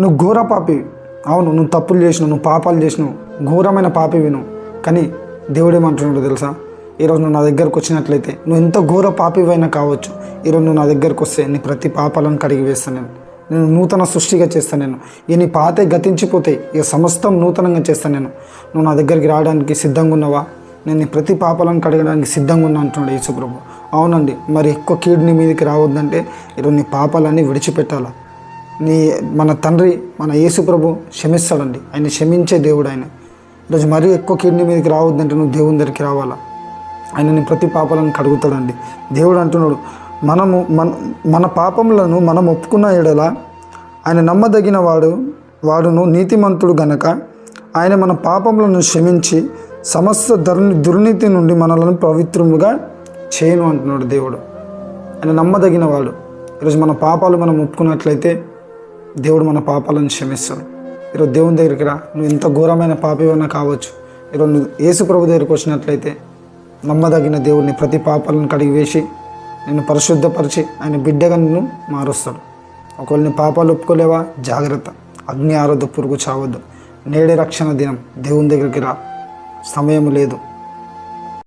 నువ్వు ఘోర పాపి. అవును నువ్వు తప్పులు చేసినావు నువ్వు పాపాలు చేసినావు. ఘోరమైన పాపి విను. కానీ దేవుడేమంటున్నాడు తెలుసా? ఈరోజు నువ్వు నా దగ్గరకు వచ్చినట్లయితే నువ్వు ఎంత ఘోర పాపివైనా కావచ్చు. ఈరోజు నువ్వు నా దగ్గరకు వస్తే నీ ప్రతి పాపాలను కడిగి వేస్తాను నేను. నేను నూతన సృష్టిగా చేస్తాను నేను. ఇక నీ పాతే గతించిపోతాయి ఇక సమస్తం నూతనంగా చేస్తాను నేను. నువ్వు నా దగ్గరికి రావడానికి సిద్ధంగా ఉన్నావా? నేను నీ ప్రతి పాపాలను కడగడానికి సిద్ధంగా ఉన్నా అంటున్నాడు యేసుప్రభు. అవునండి మరి ఎక్కువ కీడు నీ మీదకి రావద్దంటే ఈరోజు నీ పాపాలన్నీ విడిచిపెట్టాలా? నీ మన తండ్రి మన యేసుప్రభు క్షమిస్తాడండి. ఆయన క్షమించే దేవుడు ఆయన. ఈరోజు మరీ ఎక్కువ కిడ్నీ మీదకి రావద్దంటే నువ్వు దేవుని దగ్గరికి రావాలా? ఆయన నీ ప్రతి పాపాలను కడుగుతాడండి. దేవుడు అంటున్నాడు మనము మన మన పాపములను మనం ఒప్పుకున్న ఎడల ఆయన నమ్మదగిన వాడు వాడును నీతిమంతుడు గనక ఆయన మన పాపములను క్షమించి సమస్త దుర్ని దుర్నీతి నుండి మనలను పవిత్రముగా చేయను అంటున్నాడు దేవుడు. ఆయన నమ్మదగిన వాడు. ఈరోజు మన పాపాలు మనం ఒప్పుకున్నట్లయితే దేవుడు మన పాపాలను క్షమిస్తాడు. ఈరోజు దేవుని దగ్గరికి రా. నువ్వు ఎంత ఘోరమైన పాపివన్నా కావచ్చు. ఈరోజు నువ్వు యేసు ప్రభు దగ్గరికి వచ్చినట్లయితే నమ్మదగిన దేవుడిని ప్రతి పాపాలను కడిగి వేసి నేను పరిశుద్ధపరిచి ఆయన బిడ్డగా నిన్ను మారుస్తాడు. ఒకవేళ నీ పాపాలు ఒప్పుకోలేవా? జాగ్రత్త. అగ్ని ఆరోధ పురుగు చావద్దు. నేడే రక్షణ దినం. దేవుని దగ్గరికి రా. సమయం లేదు.